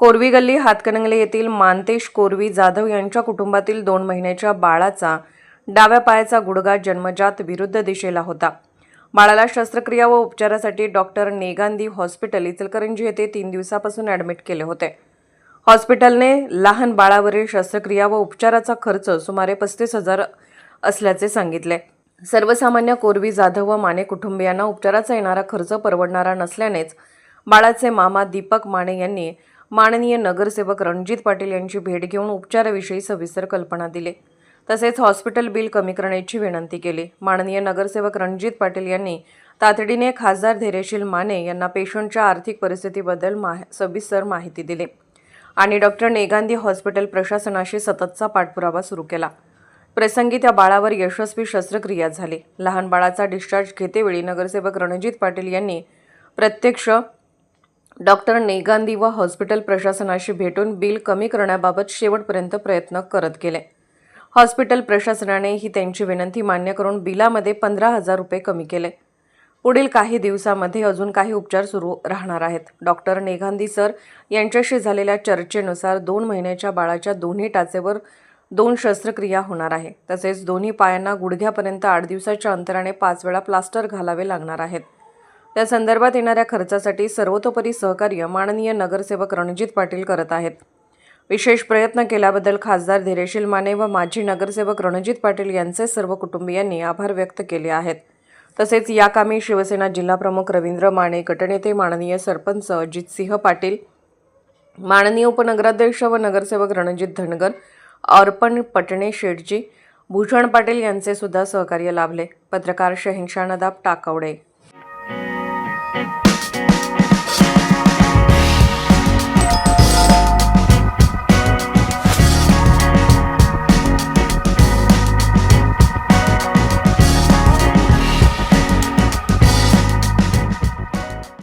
कोरवी गल्ली हातकणंगले येथील मानतेश कोरवी जाधव यांच्या कुटुंबातील दोन महिन्याच्या बाळाचा डाव्या पायाचा गुडघा जन्मजात विरुद्ध दिशेला होता. बाळाला शस्त्रक्रिया व उपचारासाठी डॉक्टर नेगांदी हॉस्पिटल इचलकरंजी येथे तीन दिवसापासून ॲडमिट केले होते. हॉस्पिटलने लहान बाळावरील शस्त्रक्रिया व उपचाराचा खर्च सुमारे पस्तीस हजार असल्याचे सांगितले. सर्वसामान्य कोरवी जाधव व माने कुटुंबियांना उपचाराचा येणारा खर्च परवडणारा नसल्यानेच बाळाचे मामा दीपक माने यांनी माननीय नगरसेवक रणजित पाटील यांची भेट घेऊन उपचाराविषयी सविस्तर कल्पना दिली. तसेच हॉस्पिटल बिल कमी करण्याची विनंती केली. माननीय नगरसेवक रणजित पाटील यांनी तातडीने खासदार धैर्यशील माने यांना पेशंटच्या आर्थिक परिस्थितीबद्दल माह सविस्तर माहिती दिली आणि डॉक्टर नेगांदी हॉस्पिटल प्रशासनाशी सततचा पाठपुरावा सुरू केला. प्रसंगी त्या बाळावर यशस्वी शस्त्रक्रिया झाली. लहान बाळाचा डिस्चार्ज घेतेवेळी नगरसेवक रणजित पाटील यांनी प्रत्यक्ष डॉक्टर नेगांदी व हॉस्पिटल प्रशासनाशी भेटून बिल कमी करण्याबाबत शेवटपर्यंत प्रयत्न करत गेले. हॉस्पिटल प्रशासनाने ही त्यांची विनंती मान्य करून बिलामध्ये पंधरा हजार रुपये कमी केले. पुढील काही दिवसामध्ये अजून काही उपचार सुरू राहणार आहेत. डॉक्टर नेगांदी सर यांच्याशी झालेल्या चर्चेनुसार दोन महिन्याच्या बाळाच्या दोन्ही टाचेवर दोन शस्त्रक्रिया होणार आहे. तसेच दोन्ही पायांना गुडघ्यापर्यंत आठ दिवसाच्या अंतराने पाच वेळा प्लास्टर घालावे लागणार आहेत. त्या संदर्भात येणाऱ्या खर्चासाठी सर्वतोपरी सहकार्य माननीय नगरसेवक रणजित पाटील करत आहेत. विशेष प्रयत्न केल्याबद्दल खासदार धीरेशील माने व माजी नगरसेवक रणजित पाटील यांचे सर्व कुटुंबियांनी आभार व्यक्त केले आहेत. तसेच या कामी शिवसेना जिल्हाप्रमुख रवींद्र माने गटनेते माननीय सरपंच अजितसिंह पाटील माननीय उपनगराध्यक्ष व नगरसेवक रणजित धनगर अर्पण पटणे शेटजी भूषण पाटील यांचे सुद्धा सहकार्य लाभले. पत्रकार शहिंशा नदाब टाकवडे. Thank you.